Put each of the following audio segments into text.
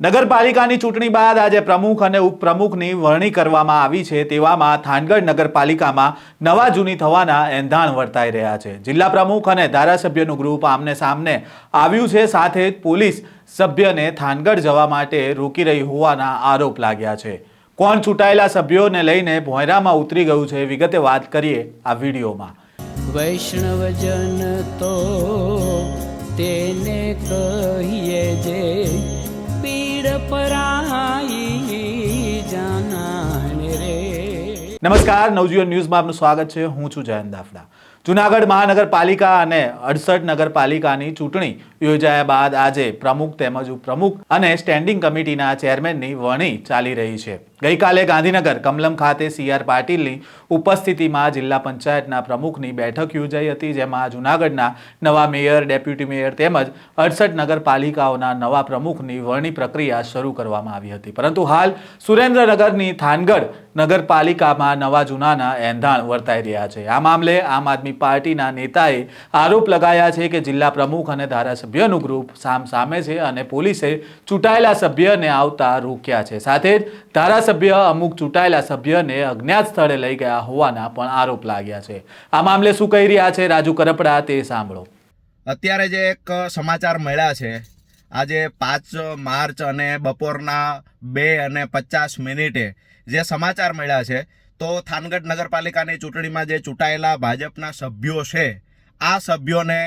નગરપાલિકાની ચૂંટણી બાદ આજે પ્રમુખ અને ઉપપ્રમુખની વરણી કરવામાં આવી છે તેવામાં થાનગઢ નગરપાલિકામાં નવા જૂની થવાના એંધાણ વર્તાઈ રહ્યા છે. જિલ્લા પ્રમુખ અને ધારાસભ્યનું ગ્રુપ આમને સામને આવ્યું છે, સાથે પોલીસ સભ્યને થાનગઢ જવા માટે રોકી રહી હોવાના આરોપ લાગ્યા છે. કોણ ચૂંટાયેલા સભ્યોને લઈને ભોંયરામાં ઉતરી ગયું છે વિગતે વાત કરીએ આ વિડીયોમાં. વૈષ્ણવજન તો તેને કહીએ જે પીડ પરાઈ જાનાને રે. નમસ્કાર નવજીવન ન્યૂઝમાં આપનું સ્વાગત છે. હું છું જયંત દાફડા. જુનાગઢ મહાનગરપાલિકા અને અડસઠ નગરપાલિકાની ચૂંટણી યોજાયા બાદ આજે પ્રમુખ તેમજ ઉપપ્રમુખ અને સ્ટેન્ડિંગ કમિટીના ચેરમેનની વરણી ચાલી રહી છે. ગઈકાલે ગાંધીનગર કમલમ ખાતે સીઆર પાટીલની ઉપસ્થિતિમાં જિલ્લા પંચાયતના પ્રમુખની બેઠક યોજાઈ હતી, જેમાં જુનાગઢના નવા મેયર, ડેપ્યુટી મેયર તેમજ અડસઠ નગરપાલિકાઓના નવા પ્રમુખની વરણી પ્રક્રિયા શરૂ કરવામાં આવી હતી. પરંતુ હાલ સુરેન્દ્રનગરની થાનગઢ નગરપાલિકામાં નવા જૂનાના એંધાણ વર્તાઈ રહ્યા છે. આ મામલે આમ આદમી પાર્ટીના નેતાએ આરોપ લગાયા છે કે જિલ્લા પ્રમુખ અને ધારાસભ્યનું ગ્રુપ સામ સામે છે અને પોલીસે ચૂંટાયેલા સભ્યને આવતા રોક્યા છે. સાથે જ ધારાસભ્ય અમુક ચૂંટાયેલા સભ્યને અજ્ઞાત સ્થળે લઈ ગયા હોવાના પણ આરોપ લાગ્યા છે. આ મામલે શું કહી રહ્યા છે રાજુ કરપડા તે સાંભળો. અત્યારે જે એક સમાચાર મળ્યા છે, આજે પાંચ માર્ચ અને બપોરના બે અને પચાસ મિનિટે જે સમાચાર મળ્યા છે, તો થાનગઢ નગરપાલિકાની ચૂંટણીમાં જે ચૂંટાયેલા ભાજપના સભ્યો છે, આ સભ્યોને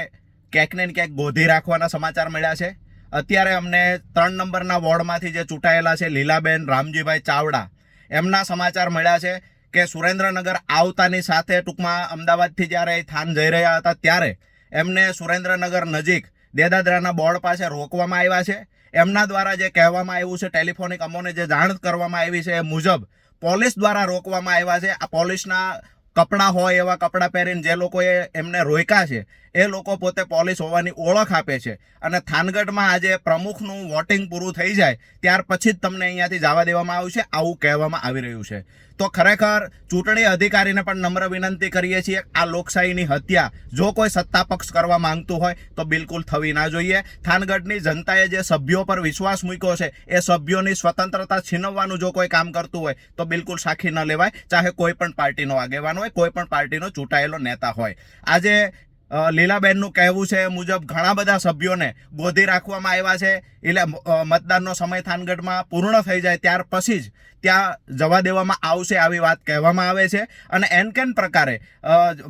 ક્યાંક ને ક્યાંક ગોધી રાખવાના સમાચાર મળ્યા છે. અત્યારે અમને ત્રણ નંબરના વોર્ડમાંથી જે ચૂંટાયેલા છે, લીલાબેન, રામજીભાઈ ચાવડા, એમના સમાચાર મળ્યા છે કે સુરેન્દ્રનગર આવતાની સાથે ટૂંકમાં અમદાવાદથી જ્યારે એ થાન જઈ રહ્યા હતા ત્યારે એમને સુરેન્દ્રનગર નજીક દેદાદરાના બોર્ડ પાસે રોકવામાં આવ્યા છે. એમના દ્વારા જે કહેવામાં આવ્યું છે, ટેલિફોનિક અમોને જે જાણ કરવામાં આવી છે એ મુજબ પોલીસ દ્વારા રોકવામાં આવ્યા છે. આ પોલીસના કપડાં હોય એવા કપડાં પહેરીને જે લોકોએ એમને રોક્યા છે એ લોકો પોતે પોલીસ હોવાની ઓળખ આપે છે. અને થાનગઢમાં આજે પ્રમુખનું વોટિંગ પૂરું થઈ જાય, ત્યાર પછી જ તમને અહીંયાથી જવા દેવામાં આવશે, આવું કહેવામાં આવી રહ્યું છે. તો ખરેખર ચૂંટણી અધિકારીને પણ નમ્ર વિનંતી કરીએ છીએ, આ લોકશાહીની હત્યા જો કોઈ સત્તા પક્ષ કરવા માંગતું હોય, તો બિલકુલ થવી ના જોઈએ. થાનગઢની જનતાએ જે સભ્યો પર વિશ્વાસ મૂક્યો છે, એ સભ્યોની સ્વતંત્રતા છીનવવાનું જો કોઈ કામ કરતું હોય, તો બિલકુલ સાખી ન લેવાય. ચાહે કોઈ પણ પાર્ટીનો આગેવાન હોય, કોઈ પણ પાર્ટીનો ચૂંટાયેલો નેતા હોય. આજે લીલાબેનનું કહેવું છે મુજબ ઘણા બધા સભ્યોને ગોધી રાખવામાં આવ્યા છે. એટલે મતદાનનો સમય થાનગઢમાં પૂર્ણ થઈ જાય ત્યાર પછી જ ત્યાં જવા દેવામાં આવશે આવી વાત કહેવામાં આવે છે. અને એન કેન પ્રકારે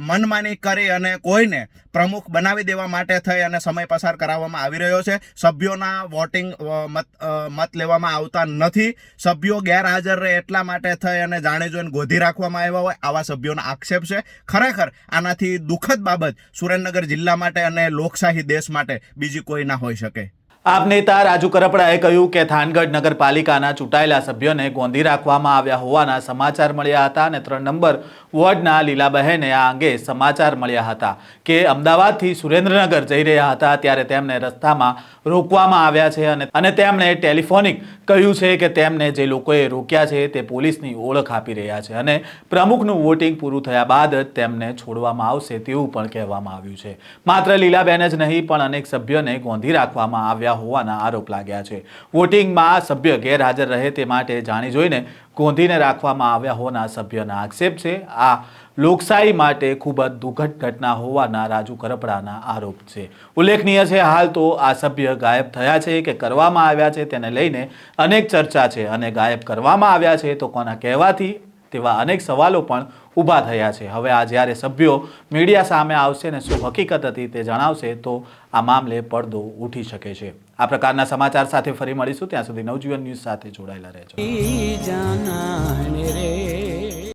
મનમાની કરી અને કોઈને પ્રમુખ બનાવી દેવા માટે થઈ અને સમય પસાર કરાવવામાં આવી રહ્યો છે. સભ્યોના વોટિંગ મત મત લેવામાં આવતા નથી. સભ્યો ગેરહાજર રહે એટલા માટે થઈ અને જાણે જોઈને ગોધી રાખવામાં આવ્યા હોય આવા સભ્યોનો આક્ષેપ છે. ખરેખર આનાથી દુઃખદ બાબત સુરેન્દ્રનગર જિલ્લા માટે અને લોકશાહી દેશ માટે બીજી કોઈ ના હોઈ શકે. આપ નેતા રાજુ કરપડાએ કહ્યું કે થાનગઢ નગરપાલિકાના ચૂંટાયેલા સભ્યોને ગોંધી રાખવામાં આવ્યા હોવાના સમાચાર મળ્યા હતા અને ત્રણ નંબર વોર્ડના લીલાબહેને આ અંગે સમાચાર મળ્યા હતા કે અમદાવાદથી સુરેન્દ્રનગર જઈ રહ્યા હતા ત્યારે તેમને રસ્તામાં રોકવામાં આવ્યા છે અને અને તેમણે ટેલિફોનિક કહ્યું છે કે તેમને જે લોકોએ રોક્યા છે તે પોલીસની ઓળખ આપી રહ્યા છે અને પ્રમુખનું વોટિંગ પૂરું થયા બાદ જ તેમને છોડવામાં આવશે તેવું પણ કહેવામાં આવ્યું છે. માત્ર લીલાબહેન જ નહીં, પણ અનેક સભ્યોને ગોંધી રાખવામાં આવ્યા હોવાના આરોપ લાગ્યા છે. વોટિંગમાં સભ્ય ગેરહાજર રહે તે માટે જાણી જોઈને ગોંધીને રાખવામાં આવ્યા હોવાના સભ્યના આક્ષેપ છે. આ લોકશાહી માટે ખૂબ જ દુઃખદ ઘટના હોવાના રાજુ કરપડાના આરોપ છે. ઉલ્લેખનીય છે, હાલ તો આ સભ્ય ગાયબ થયા છે કે કરવામાં આવ્યા છે તેને લઈને અનેક ચર્ચા છે અને ગાયબ કરવામાં આવ્યા છે તો કોના કહેવાથી તેવા અનેક સવાલો પણ ઊભા થયા છે. હવે આ જ્યારે સભ્યો મીડિયા સામે આવશે ને શું હકીકત હતી તે જણાવશે, તો આ મામલે પડદો ઉઠી શકે છે. આ પ્રકારના સમાચાર સાથે ફરી મળીશું. ત્યાં સુધી નવજીવન ન્યૂઝ સાથે જોડાયેલા રહેજો.